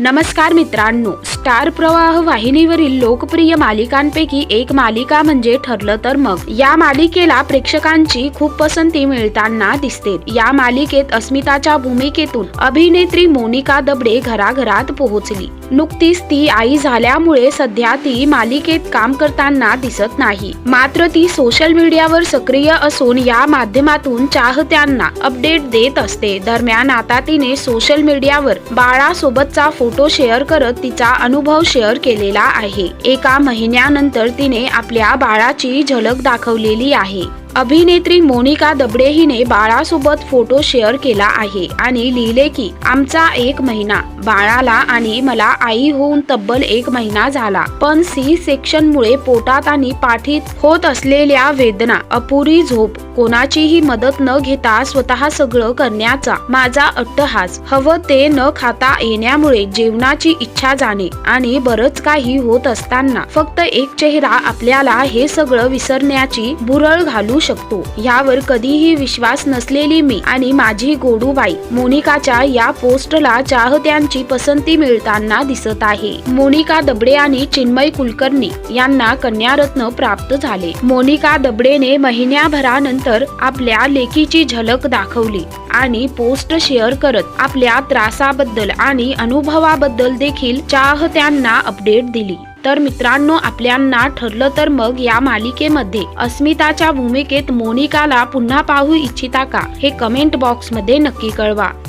नमस्कार मित्रांनो स्टार प्रवाह वाहिनीवरील लोकप्रिय मालिकांपैकी एक मालिका म्हणजे ठरलं तर मग. या मालिकेला प्रेक्षकांची खूप पसंती मिळताना दिसते. या मालिकेत अस्मिताच्या भूमिकेतून अभिनेत्री मोनिका दबडे घराघरात पोहोचली. नुकतीच ती आई झाल्यामुळे सध्या ती मालिकेत काम करताना दिसत नाही. मात्र ती सोशल मीडियावर सक्रिय असून या माध्यमातून चाहत्यांना अपडेट देत असते. दरम्यान आता तिने सोशल मीडियावर बाळासोबतचा फोटो शेअर करत तिचा अनुभव शेअर केलेला आहे. एका महिन्यानंतर तिने आपल्या बाळाची झलक दाखवलेली आहे. अभिनेत्री मोनिका दबडे हिने बाळासोबत फोटो शेअर केला आहे आणि लिहिले की आमचा एक महिना बाळाला आणि मला आई होऊन तब्बल एक महिना झाला. पण सी सेक्शन मुळे पोटात आणि पाठीत होत असलेल्या वेदना अपुरी झोप कोणाचीही मदत न घेता स्वतः सगळं करण्याचा माझा अट्टहास. हवं ते न खाता येण्यामुळे जेवणाची इच्छा जाणे आणि बरच काही होत असताना फक्त एक चेहरा आपल्याला हे सगळं विसरण्याची बुरळ घालू शकतो. यावर कधीही विश्वास नसलेली मी आणि माझी गोडूबाई मोनिकाच्या या पोस्टला चाहत्यांची पसंती मिळताना दिसत आहे. मोनिका दबडे आणि चिन्मय कुलकर्णी यांना कन्यारत्न प्राप्त झाले. मोनिका दबडेने महिन्याभरानंतर आपल्या लेखीची झलक दाखवली आणि पोस्ट शेअर करत आपल्या त्रासाबद्दल आणि अनुभवाबद्दल देखील चाहत्यांना अपडेट दिली. तर मित्रांनो आपल्यांना ठरलं तर मग या मालिकेमध्ये. अस्मिताच्या भूमिकेत मोनिकाला पुन्हा पाहू इच्छिता का? हे कमेंट बॉक्समध्ये नक्की कळवा.